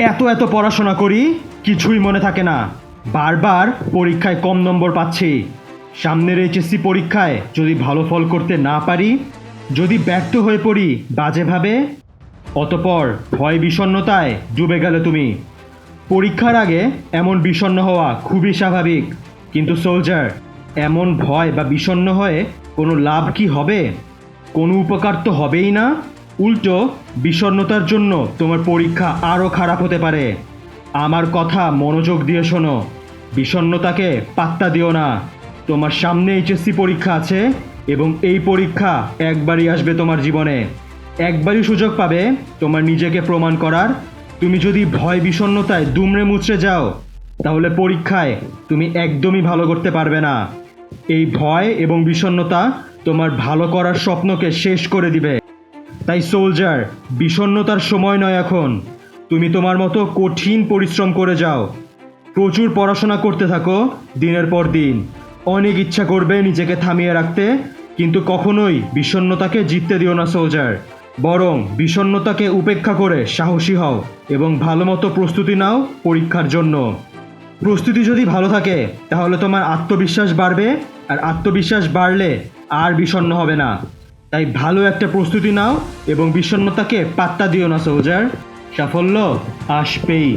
এত এত পড়াশোনা করি, কিছুই মনে থাকে না। বারবার পরীক্ষায় কম নম্বর পাচ্ছি। সামনের এইচএসসি পরীক্ষায় যদি ভালো ফল করতে না পারি, যদি ব্যর্থ হয়ে পড়ি বাজেভাবে, অতপর ভয় বিষণ্ণতায় ডুবে গেলে তুমি। পরীক্ষার আগে এমন বিষণ্ণ হওয়া খুবই স্বাভাবিক। কিন্তু সোলজার, এমন ভয় বা বিষণ্ণ হয়ে কোনো লাভ কি হবে? কোনো উপকার তো হবেই না? উল্টো বিষণ্ণতার জন্য তোমার পরীক্ষা আরও খারাপ হতে পারে। আমার কথা মনোযোগ দিয়ে শোনো। বিষণ্ণতাকে পাত্তা দিও না। তোমার সামনে এইচএসসি পরীক্ষা আছে এবং এই পরীক্ষা একবারই আসবে তোমার জীবনে। একবারই সুযোগ পাবে তোমার নিজেকে প্রমাণ করার। তুমি যদি ভয় বিষণ্ণতায় দুমড়ে মুচড়ে যাও, তাহলে পরীক্ষায় তুমি একদমই ভালো করতে পারবে না। এই ভয় এবং বিষণ্ণতা তোমার ভালো করার স্বপ্নকে শেষ করে দিবে। তাই সোলজার বিষণ্ণতার সময় নয় এখন। তুমি তোমার মতো কঠিন পরিশ্রম করে যাও। প্রচুর পড়াশোনা করতে থাকো, দিনের পর দিন। অনেক ইচ্ছা করবে নিজেকে থামিয়ে রাখতে, কিন্তু কখনোই বিষণ্ণতাকে জিততে দিও না, সোলজার। বরং বিষণ্ণতাকে উপেক্ষা করে সাহসী হও এবং ভালো মতো প্রস্তুতি নাও পরীক্ষার জন্য। প্রস্তুতি যদি ভালো থাকে, তাহলে তোমার আত্মবিশ্বাস বাড়বে, আর আত্মবিশ্বাস বাড়লে আর বিষণ্ণ হবে না। তাই ভালো একটা প্রস্তুতি নাও এবং বিষণ্ণতাকে পাত্তা দিও না সোজার সাফল্য আসবেই।